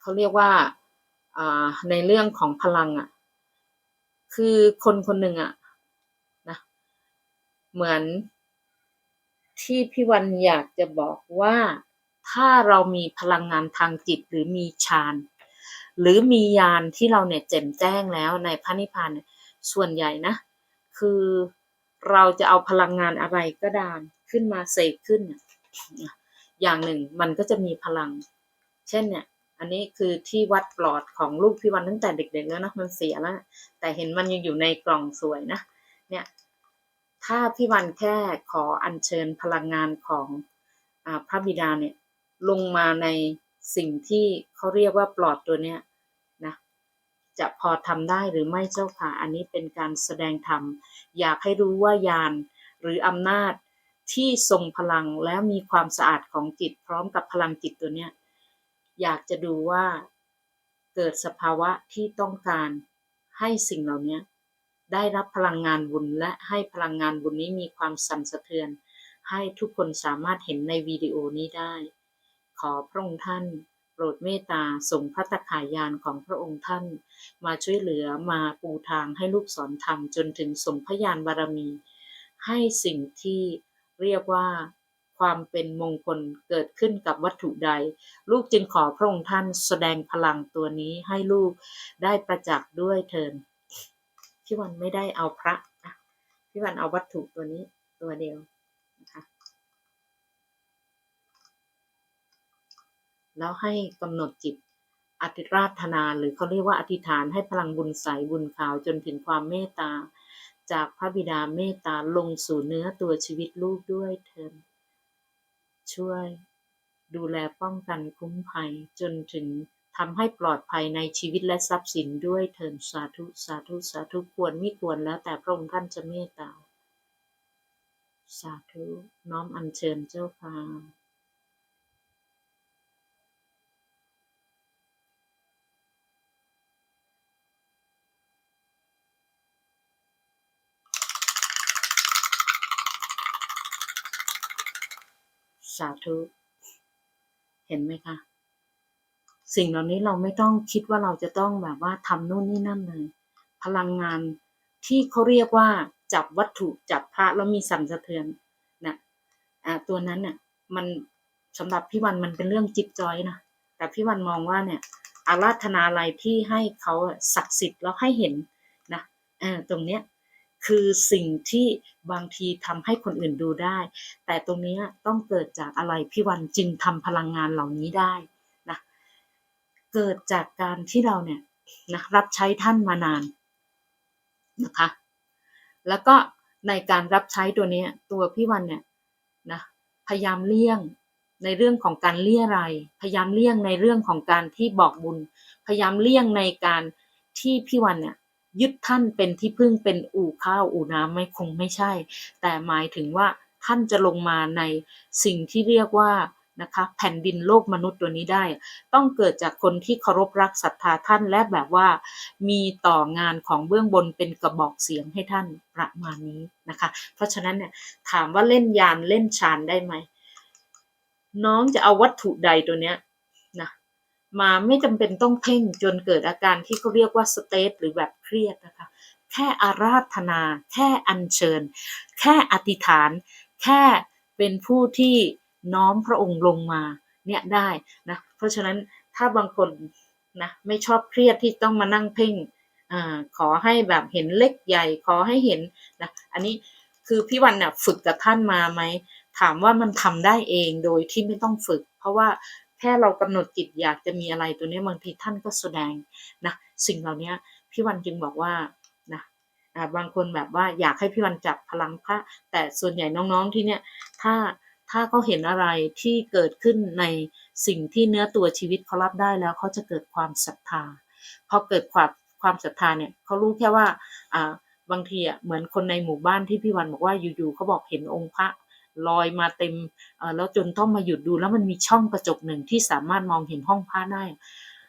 เขาเรียกว่าในเรื่องของพลังอะ คือคนคนหนึ่งอะนะ เหมือนที่พี่วันอยากจะบอกว่าถ้าเรามีพลังงานทางจิตหรือมีฌานหรือมียานที่เราเนี่ยแจ่มแจ้งแล้วในพระนิพพานส่วนใหญ่นะ คือเราจะเอาพลังงานอะไรก็ดาขึ้นมาเสกขึ้นเนี่ยอย่างหนึ่งมันก็จะมีพลัง เช่นเนี่ย อันนี้คือที่วัดปลอดของลูกพี่วันตั้งแต่เด็กๆแล้วนะมันเสียแล้ว แต่เห็นมันยังอยู่ในกล่องสวยนะ เนี่ย ถ้าพี่วันแค่ขออัญเชิญพลังงานของอพระบิดาเนี่ยลงมาในสิ่งที่เขาเรียกว่าปลอดตัวเนี้ยนะจะพอทำได้หรือไม่เจ้าค่ะ อันนี้เป็นการแสดงธรรม อยากให้รู้ว่ายานหรืออำนาจที่ทรงพลังและมีความสะอาดของจิตพร้อมกับพลังจิตตัวเนี้ย อยากจะดูว่าเกิดสภาวะที่ต้องการให้สิ่งเหล่านี้ได้รับพลังงานบุญและให้พลังงานบุญนี้มีความสั่นสะเทือน ให้ทุกคนสามารถเห็นในวิดีโอนี้ได้ ขอพระองค์ท่านโปรดเมตตาส่งพระตถายานของพระองค์ท่าน มาช่วยเหลือมาปูทางให้ลูกสอนธรรมจนถึงสมพยานบารมี ให้สิ่งที่เรียกว่า ความเป็นมงคลเกิดขึ้นกับวัตถุใด ลูกจึงขอพระองค์ท่านแสดงพลังตัวนี้ให้ลูกได้ประจักษ์ด้วยเถินพี่วันไม่ได้เอาพระนะพี่วันเอาวัตถุตัวนี้ตัวเดียวนะคะแล้วให้กำหนดจิตอธิราธนาหรือเขาเรียกว่าอธิษฐานให้พลังบุญใสบุญขาวจนถึงความเมตตา จากพระบิดาเมตตาลงสู่เนื้อตัวชีวิตลูกด้วยเถิน ช่วย ดูแลป้องกันคุ้มภัย จนถึงทำให้ปลอดภัยในชีวิตและทรัพย์สินด้วยเถินสาธุสาธุสาธุควรไม่ควรแล้วแต่พระองค์ท่านจะเมตตา สาธุน้อมอัญเชิญเจ้าค่า สาธุ เห็นไหมคะ สิ่งเหล่านี้เราไม่ต้องคิดว่าเราจะต้องแบบว่าทำนู่นนี่นั่นเลย พลังงานที่เขาเรียกว่าจับวัตถุจับพระแล้วมีสั่นสะเทือนนะอ่าตัวนั้นเนี่ยมันสำหรับพี่วันมันเป็นเรื่องจิ๊บจอยนะแต่พี่วันมองว่าเนี่ยอาราธนาอะไรที่ให้เขาศักดิ์สิทธิ์แล้วให้เห็นนะเออตรงเนี้ย คือสิ่งที่บางทีทำให้คนอื่นดูได้ แต่ตรงนี้ต้องเกิดจากอะไรพี่วันจึงทำพลังงานเหล่านี้ได้นะเกิดจากการที่เราเนี่ยนะรับใช้ท่านมานานนะคะ แล้วก็ในการรับใช้ตัวนี้ตัวพี่วันเนี่ยนะพยายามเลี่ยงในเรื่องของการเลี่ยไร พยายามเลี่ยงในเรื่องของการที่บอกบุญ พยายามเลี่ยงในการที่พี่วันเนี่ย ยึดท่านเป็นที่พึ่งเป็นอู่ข้าวอู่น้ำไม่คงไม่ใช่ แต่หมายถึงว่าท่านจะลงมาในสิ่งที่เรียกว่านะคะแผ่นดินโลกมนุษย์ตัวนี้ได้ ต้องเกิดจากคนที่เคารพรักศรัทธาท่านและแบบว่า มีต่องานของเบื้องบนเป็นกระบอกเสียงให้ท่านประมาณนี้นะคะ เพราะฉะนั้นเนี่ยถามว่าเล่นยานเล่นฌานได้ไหมน้องจะเอาวัตถุใดตัวเนี้ย มาไม่จำเป็นต้องเพ่งจนเกิดอาการที่เขาเรียกว่าสเตทหรือแบบเครียดนะคะ แค่อาราธนา แค่อัญเชิญ แค่อธิษฐาน แค่เป็นผู้ที่น้อมพระองค์ลงมาเนี่ยได้นะเพราะฉะนั้นถ้าบางคนนะไม่ชอบเครียดที่ต้องมานั่งเพ่งอ่าขอให้แบบเห็นเล็กใหญ่ขอให้เห็นนะอันนี้คือพี่วันเนี่ยฝึกกับท่านมาไหมถามว่ามันทำได้เองโดยที่ไม่ต้องฝึก เพราะว่า แค่เรากำหนดจิตอยากจะมีอะไรตัวนี้บางทีท่านก็แสดงนะสิ่งเหล่านี้พี่วันจึงบอกว่านะบางคนแบบว่าอยากให้พี่วันจับพลังพระ แต่ส่วนใหญ่น้องๆที่เนี่ยถ้าถ้าเขาเห็นอะไรที่เกิดขึ้นในสิ่งที่เนื้อตัวชีวิตเขารับได้แล้วเขาจะเกิดความศรัทธาพอเกิดความความศรัทธาเนี่ยเขารู้แค่ว่าอ่าบางทีอะเหมือนคนในหมู่บ้านที่พี่วันบอกว่าอยู่ๆเขาบอกเห็นองค์พระ ลอยมาเต็มเออแล้วจนต้องมาหยุดดูแล้วมันมีช่องกระจกหนึ่งที่สามารถมองเห็นห้องพระได้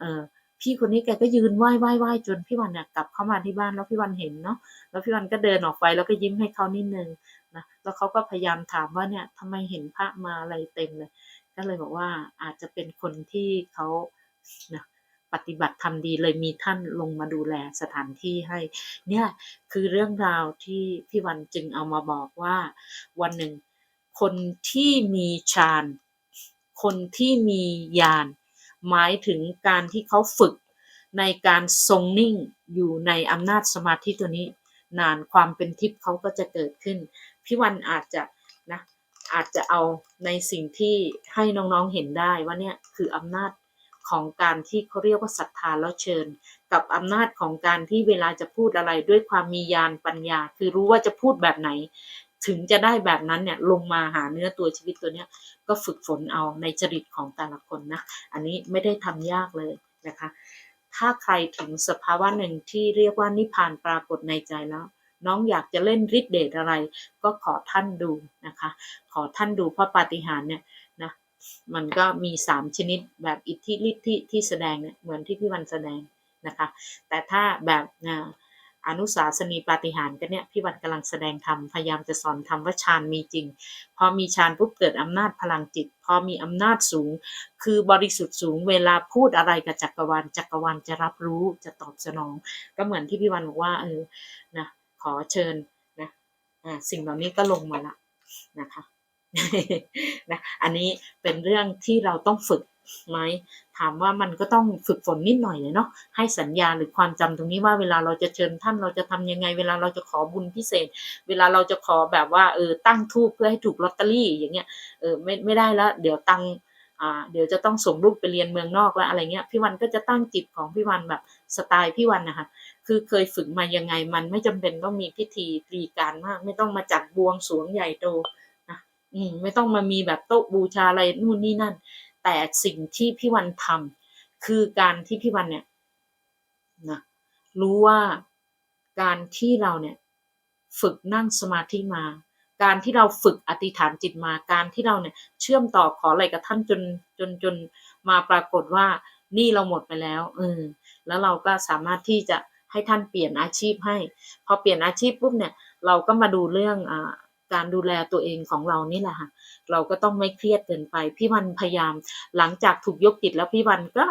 เออพี่คนนี้แกก็ยืนไหว้ไหว้ไหว้จนพี่วันเนี่ยกลับเข้ามาที่บ้านแล้วพี่วันเห็นเนาะแล้วพี่วันก็เดินออกไปแล้วก็ยิ้มให้เขานิดนึงนะแล้วเขาก็พยายามถามว่าเนี่ยทำไมเห็นพระมาอะไรเต็มเลย ก็เลยบอกว่าอาจจะเป็นคนที่เขานะปฏิบัติทำดีเลยมีท่านลงมาดูแลสถานที่ให้ เนี่ยคือเรื่องราวที่พี่วันจึงเอามาบอกว่าวันหนึ่ง คนที่มีฌาน คนที่มีญาณ หมายถึงการที่เขาฝึกในการทรงนิ่งอยู่ในอำนาจสมาธิตัวนี้ นานความเป็นทิพย์เขาก็จะเกิดขึ้น พี่วันอาจจะนะอาจจะเอาในสิ่งที่ให้น้องๆเห็นได้ว่าเนี่ยคืออำนาจของการที่เขาเรียกว่าศรัทธาแล้วเชิญ กับอำนาจของการที่เวลาจะพูดอะไรด้วยความมีญาณปัญญา คือรู้ว่าจะพูดแบบไหน ถึงจะได้แบบนั้นเนี่ยลงมาหาเนื้อตัวชีวิตตัวเนี้ยก็ฝึกฝนเอาในจริตของแต่ละคนนะ อันนี้ไม่ได้ทำยากเลยนะคะ ถ้าใครถึงสภาวะหนึ่งที่เรียกว่านิพานปรากฏในใจแล้ว น้องอยากจะเล่นฤทธิเดชอะไร ก็ขอท่านดูนะคะ ขอท่านดูเพราะปาฏิหาริย์เนี่ยนะมันก็มีสามชนิดแบบอิทธิฤทธิที่แสดงเนี่ยเหมือนที่พี่วันแสดงนะคะ แต่ถ้าแบบอ่า อนุสาสนีปาฏิหาริย์ก็เนี่ยพี่วันกำลังแสดงธรรมพยายามจะสอนธรรมว่าฌานมีจริง พอมีฌานปุ๊บเกิดอำนาจพลังจิต พอมีอำนาจสูง คือบริสุทธิ์สูง เวลาพูดอะไรกับจักรวาลจักรวาลจะรับรู้จะตอบสนอง ก็เหมือนที่พี่วันบอกว่าเออนะขอเชิญนะสิ่งเหล่านี้ก็ลงมาละนะคะนะอันนี้เป็นเรื่องที่เราต้องฝึก ไหมถามว่ามันก็ต้องฝึกฝนนิดหน่อยเลยเนาะให้สัญญาหรือความจำตรงนี้ว่าเวลาเราจะเชิญท่านเราจะทำยังไง เวลาเราจะขอบุญพิเศษ เวลาเราจะขอแบบว่าเออตั้งทูปเพื่อให้ถูกลอตเตอรี่อย่างเงี้ยเออไม่ไม่ได้แล้ว เดี๋ยวตังอ่าเดี๋ยวจะต้องส่งลูกไปเรียนเมืองนอกแล้วอะไรเงี้ยพี่วันก็จะตั้งจิตของพี่วันแบบสไตล์พี่วันนะคะคือเคยฝึกมายังไงมันไม่จำเป็นต้องมีพิธีตรีการมาก ไม่ต้องมาจัดบวงสรวงใหญ่โตอืมไม่ต้องมามีแบบโต๊ะบูชาอะไรนู่นนี่นั่น แต่สิ่งที่พี่วันทำคือการที่พี่วันเนี่ยนะรู้ว่าการที่เราเนี่ยฝึกนั่งสมาธิมา การที่เราฝึกอธิษฐานจิตมา การที่เราเนี่ยเชื่อมต่อขออะไรกับท่านจนจนจนมาปรากฏว่านี่เราหมดไปแล้วเออแล้วเราก็สามารถที่จะให้ท่านเปลี่ยนอาชีพให้ พอเปลี่ยนอาชีพปุ๊บเนี่ย เราก็มาดูเรื่องอ่า การดูแลตัวเองของเรานี่แหละค่ะเราก็ต้องไม่เครียดเกินไป พี่วันพยายามหลังจากถูกยกจิตแล้วพี่วันก็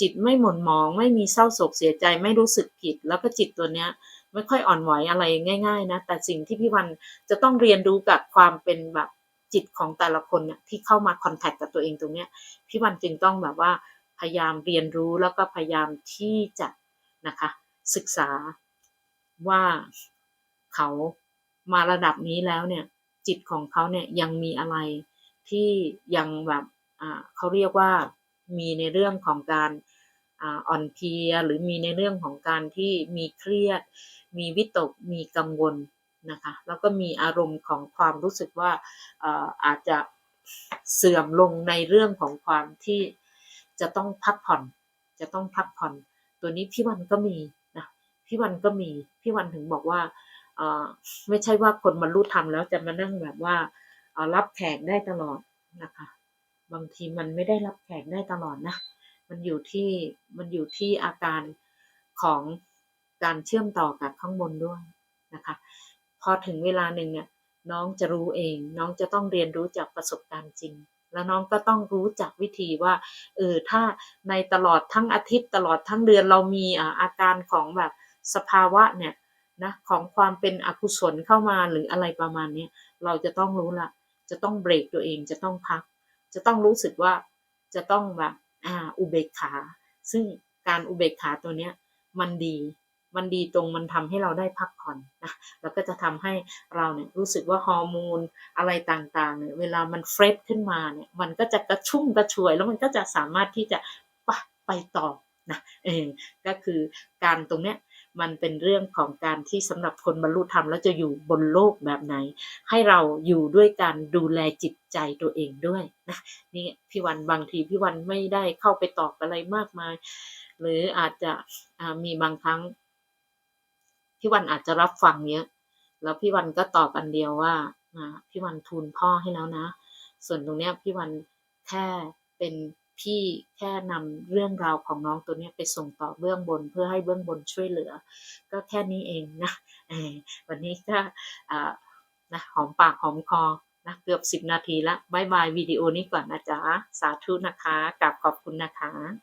จิตไม่หม่นหมอง ไม่มีเศร้าโศกเสียใจไม่รู้สึกผิด แล้วก็จิตตัวเนี้ยไม่ค่อยอ่อนไหวอะไรง่าย ๆ นะ แต่สิ่งที่พี่วันจะต้องเรียนรู้กับความเป็นแบบจิตของแต่ละคนเนี่ยที่เข้ามาคอนแทคกับตัวเองตรงเนี้ยพี่วันจึงต้องแบบว่าพยายามเรียนรู้แล้วก็พยายามที่จะนะคะศึกษาว่าเขา มาระดับนี้แล้วเนี่ย จิตของเขาเนี่ยยังมีอะไรที่ยังแบบเขาเรียกว่ามีในเรื่องของการอ่อนเพลียหรือมีในเรื่องของการที่มีเครียด มีวิตกมีกังวลนะคะแล้วก็มีอารมณ์ของความรู้สึกว่าอาจจะเสื่อมลงในเรื่องของความที่จะต้องพักผ่อน จะต้องพักผ่อน ตัวนี้พี่วันก็มีนะพี่วันก็มีพี่วันถึงบอกว่า ไม่ใช่ว่าคนบรรลุธรรมแล้วจะมานั่งแบบว่าเอ่อรับแขกได้ตลอดนะคะ บางทีมันไม่ได้รับแขกได้ตลอดนะ มันอยู่ที่มันอยู่ที่อาการของการเชื่อมต่อกับข้างบนด้วยนะคะ พอถึงเวลาหนึ่งเนี่ยน้องจะรู้เอง น้องจะต้องเรียนรู้จากประสบการณ์จริง แล้วน้องก็ต้องรู้จักวิธีว่าเออถ้าในตลอดทั้งอาทิตย์ตลอดทั้งเดือนเรามีอ่าอาการของแบบสภาวะเนี่ย นะของความเป็นอกุศลเข้ามาหรืออะไรประมาณนี้เราจะต้องรู้ละ จะต้องเบรกตัวเองจะต้องพัก จะต้องรู้สึกว่าจะต้องแบบอ่าอุเบกขา ซึ่งการอุเบกขาตัวเนี้ยมันดีมันดีตรงมันทำให้เราได้พักผ่อนนะแล้วก็จะทำให้เราเนี่ยรู้สึกว่าฮอร์โมนอะไรต่างๆเนี่ยเวลามันเฟรชขึ้นมาเนี่ยมันก็จะกระชุ่มกระชวย แล้วมันก็จะสามารถที่จะไปไปต่อนะเออก็คือการตรงเนี้ย มันเป็นเรื่องของการที่สำหรับคนบรรลุธรรมแล้วจะอยู่บนโลกแบบไหน ให้เราอยู่ด้วยการดูแลจิตใจตัวเองด้วยนะนี่พี่วันบางทีพี่วันไม่ได้เข้าไปตอบอะไรมากมาย หรืออาจจะมีบางครั้งพี่วันอาจจะรับฟังเยอะแล้วพี่วันก็ตอบอันเดียวว่าอ่าพี่วันทูลพ่อให้แล้วนะ ส่วนตรงเนี้ยพี่วันแค่เป็น พี่แค่นำเรื่องราวของน้องตัวนี้ไปส่งต่อเบื้องบน เพื่อให้เบื้องบนช่วยเหลือ ก็แค่นี้เองนะวันนี้ก็อ่านะหอมปากหอมคอนะเกือบสิบนาทีละบายบายวิดีโอนี้ก่อนนะจ๊ะ สาธุนะคะกลับขอบคุณนะคะ